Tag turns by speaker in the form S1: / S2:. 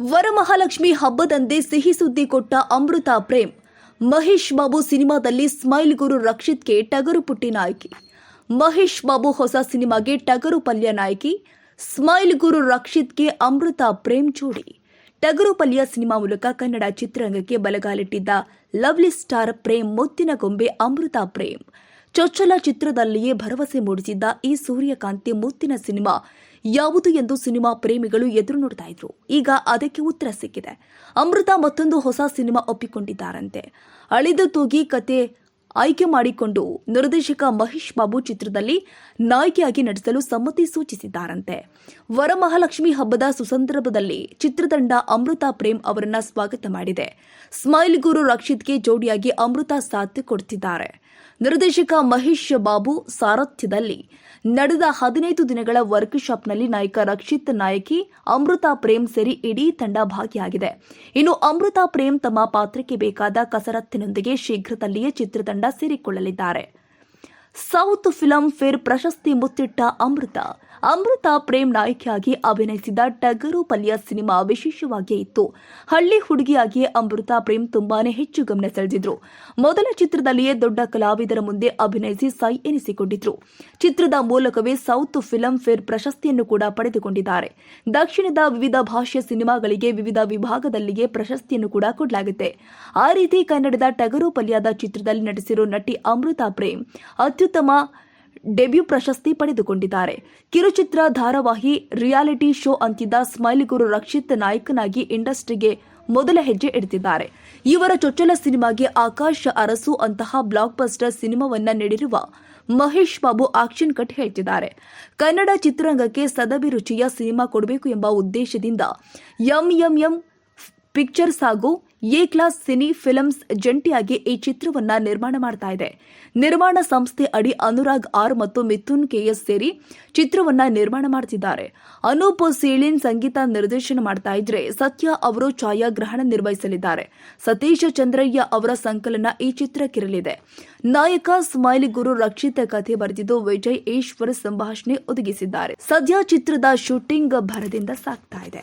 S1: ವರಮಹಾಲಕ್ಷ್ಮಿ ಹಬ್ಬದಂದೇ ಸಿಹಿ ಸುದ್ದಿ ಕೊಟ್ಟ ಅಮೃತ ಪ್ರೇಮ್. ಮಹೇಶ್ ಬಾಬು ಸಿನಿಮಾದಲ್ಲಿ ಸ್ಮೈಲ್ ಗುರು ರಕ್ಷಿತ್ಗೆ ಟಗರು ಪುಟ್ಟಿ ನಾಯಕಿ. ಮಹೇಶ್ ಬಾಬು ಹೊಸ ಸಿನಿಮಾಗೆ ಟಗರು ಪಲ್ಯ ನಾಯಕಿ. ಸ್ಮೈಲ್ ಗುರು ರಕ್ಷಿತ್ಗೆ ಅಮೃತ ಪ್ರೇಮ್ ಜೋಡಿ. ಟಗರು ಪಲ್ಯ ಸಿನಿಮಾ ಮೂಲಕ ಕನ್ನಡ ಚಿತ್ರರಂಗಕ್ಕೆ ಬಲಗಾಲಿಟ್ಟಿದ್ದ ಲವ್ಲಿ ಸ್ಟಾರ್ ಪ್ರೇಮ್ ಮುತ್ತಿನ ಗೊಂಬೆ ಅಮೃತ ಪ್ರೇಮ್. ಚೊಚ್ಚಲ ಚಿತ್ರದಲ್ಲಿಯೇ ಭರವಸೆ ಮೂಡಿಸಿದ್ದ ಈ ಸೂರ್ಯಕಾಂತಿ ಮುತ್ತಿನ ಸಿನಿಮಾ. ಯಾವುದು ಎಂದು ಸಿನಿಮಾ ಪ್ರೇಮಿಗಳು ಎದುರು ನೋಡ್ತಾ ಇದ್ರು. ಈಗ ಅದಕ್ಕೆ ಉತ್ತರ ಸಿಕ್ಕಿದೆ. ಅಮೃತ ಮತ್ತೊಂದು ಹೊಸ ಸಿನಿಮಾ ಒಪ್ಪಿಕೊಂಡಿದ್ದಾರಂತೆ. ಅಳಿದು ತೂಗಿ ಕತೆ ಆಯ್ಕೆ ಮಾಡಿಕೊಂಡು ನಿರ್ದೇಶಕ ಮಹೇಶ್ ಬಾಬು ಚಿತ್ರದಲ್ಲಿ ನಾಯಕಿಯಾಗಿ ನಟಿಸಲು ಸಮ್ಮತಿ ಸೂಚಿಸಿದ್ದಾರಂತೆ. ವರಮಹಾಲಕ್ಷ್ಮಿ ಹಬ್ಬದ ಸುಸಂದರ್ಭದಲ್ಲಿ ಚಿತ್ರತಂಡ ಅಮೃತ ಪ್ರೇಮ್ ಅವರನ್ನ ಸ್ವಾಗತ ಮಾಡಿದೆ. ಸ್ಮೈಲ್ ಗುರು ರಕ್ಷಿತ್ಗೆ ಜೋಡಿಯಾಗಿ ಅಮೃತ ಸಾಥ್ ಕೊಡ್ತಿದ್ದಾರೆ. ನಿರ್ದೇಶಕ ಮಹೇಶ್ ಬಾಬು ಸಾರಥ್ಯದಲ್ಲಿ ನಡೆದ ಹದಿನೈದು ದಿನಗಳ ವರ್ಕ್ಶಾಪ್ನಲ್ಲಿ ನಾಯಕ ರಕ್ಷಿತ್ ನಾಯಕಿ, ಅಮೃತ ಪ್ರೇಮ್ ಸೇರಿ ಇಡೀ ತಂಡ ಭಾಗಿಯಾಗಿದೆ. ಇನ್ನು ಅಮೃತ ಪ್ರೇಮ್ ತಮ್ಮ ಪಾತ್ರಕ್ಕೆ ಬೇಕಾದ ಕಸರತ್ತಿನೊಂದಿಗೆ ಶೀಘ್ರದಲ್ಲಿಯೇ ಚಿತ್ರತಂಡ ಸೇರಿಕೊಳ್ಳಲಿದ್ದಾರೆ. ಸೌತ್ ಫಿಲಂ ಫೇರ್ ಪ್ರಶಸ್ತಿ ಮುತ್ತಿಟ್ಟ ಅಮೃತ ಅಮೃತ ಪ್ರೇಮ್ ನಾಯಕಿಯಾಗಿ ಅಭಿನಯಿಸಿದ ಟಗರು ಪಲ್ಯ ಸಿನಿಮಾ ವಿಶೇಷವಾಗಿಯೇ ಇತ್ತು. ಹಳ್ಳಿ ಹುಡುಗಿಯಾಗಿ ಅಮೃತ ಪ್ರೇಮ್ ತುಂಬಾನೇ ಹೆಚ್ಚು ಗಮನ ಸೆಳೆದಿದ್ರು. ಮೊದಲ ಚಿತ್ರದಲ್ಲಿಯೇ ದೊಡ್ಡ ಕಲಾವಿದರ ಮುಂದೆ ಅಭಿನಯಿಸಿ ಸೈ ಎನಿಸಿಕೊಂಡಿದ್ರು. ಚಿತ್ರದ ಮೂಲಕವೇ ಸೌತ್ ಫಿಲಂ ಫೇರ್ ಪ್ರಶಸ್ತಿಯನ್ನು ಕೂಡ ಪಡೆದುಕೊಂಡಿದ್ದಾರೆ. ದಕ್ಷಿಣದ ವಿವಿಧ ಭಾಷೆಯ ಸಿನಿಮಾಗಳಿಗೆ ವಿವಿಧ ವಿಭಾಗದಲ್ಲಿಯೇ ಪ್ರಶಸ್ತಿಯನ್ನು ಕೂಡ ಕೊಡಲಾಗುತ್ತೆ. ಆ ರೀತಿ ಕನ್ನಡದ ಟಗರು ಪಲ್ಯದ ಚಿತ್ರದಲ್ಲಿ ನಟಿಸಿರೋ ನಟಿ ಅಮೃತ ಪ್ರೇಮ್ ಅತ್ಯುತ್ತಮ ಡೆಬ್ಯೂ ಪ್ರಶಸ್ತಿ ಪಡೆದುಕೊಂಡಿದ್ದಾರೆ. ಕಿರುಚಿತ್ರ ಧಾರಾವಾಹಿ ರಿಯಾಲಿಟಿ ಶೋ ಅಂತಿದ್ದ ಸ್ಮೈಲ್ ಗುರು ರಕ್ಷಿತ್ ನಾಯಕನಾಗಿ ಇಂಡಸ್ಟ್ರಿಗೆ ಮೊದಲ ಹೆಜ್ಜೆ ಇಡ್ತಿದ್ದಾರೆ. ಇವರ ಚೊಚ್ಚಲ ಸಿನಿಮಾಗೆ ಆಕಾಶ ಅರಸು ಅಂತಹ ಬ್ಲಾಕ್ ಬಸ್ಟರ್ ಸಿನಿಮಾವನ್ನ ನೀಡಿರುವ ಮಹೇಶ್ ಬಾಬು ಆಕ್ಷನ್ ಕಟ್ ಹೇಳ್ತಿದ್ದಾರೆ. ಕನ್ನಡ ಚಿತ್ರರಂಗಕ್ಕೆ ಸದಭಿರುಚಿಯ ಸಿನಿಮಾ ಕೊಡಬೇಕು ಎಂಬ ಉದ್ದೇಶದಿಂದ ಎಂ ಪಿಕ್ಚರ್ಸ್ ಹಾಗೂ ಎ ಕ್ಲಾಸ್ ಸಿನಿ ಫಿಲಮ್ಸ್ ಜಂಟಿಯಾಗಿ ಈ ಚಿತ್ರವನ್ನ ನಿರ್ಮಾಣ ಮಾಡ್ತಾ ಇದೆ. ನಿರ್ಮಾಣ ಸಂಸ್ಥೆ ಅಡಿ ಅನುರಾಗ್ ಆರ್ ಮತ್ತು ಮಿಥುನ್ ಕೆಎಸ್ ಸೇರಿ ಚಿತ್ರವನ್ನ ನಿರ್ಮಾಣ ಮಾಡ್ತಿದ್ದಾರೆ. ಅನೂಪ್ ಸೀಳಿನ್ ಸಂಗೀತ ನಿರ್ದೇಶನ ಮಾಡ್ತಾ ಇದ್ರೆ ಸತ್ಯ ಅವರು ಛಾಯಾಗ್ರಹಣ ನಿರ್ವಹಿಸಲಿದ್ದಾರೆ. ಸತೀಶ್ ಚಂದ್ರಯ್ಯ ಅವರ ಸಂಕಲನ ಈ ಚಿತ್ರಕ್ಕಿರಲಿದೆ. ನಾಯಕ ಸ್ಮೈಲಿ ಗುರು ರಕ್ಷಿತ ಕಥೆ ಬರೆದಿದ್ದು ವಿಜಯ್ ಈಶ್ವರ್ ಸಂಭಾಷಣೆ ಒದಗಿಸಿದ್ದಾರೆ. ಸದ್ಯ ಚಿತ್ರದ ಶೂಟಿಂಗ್ ಭರದಿಂದ ಸಾಗ್ತಾ ಇದೆ.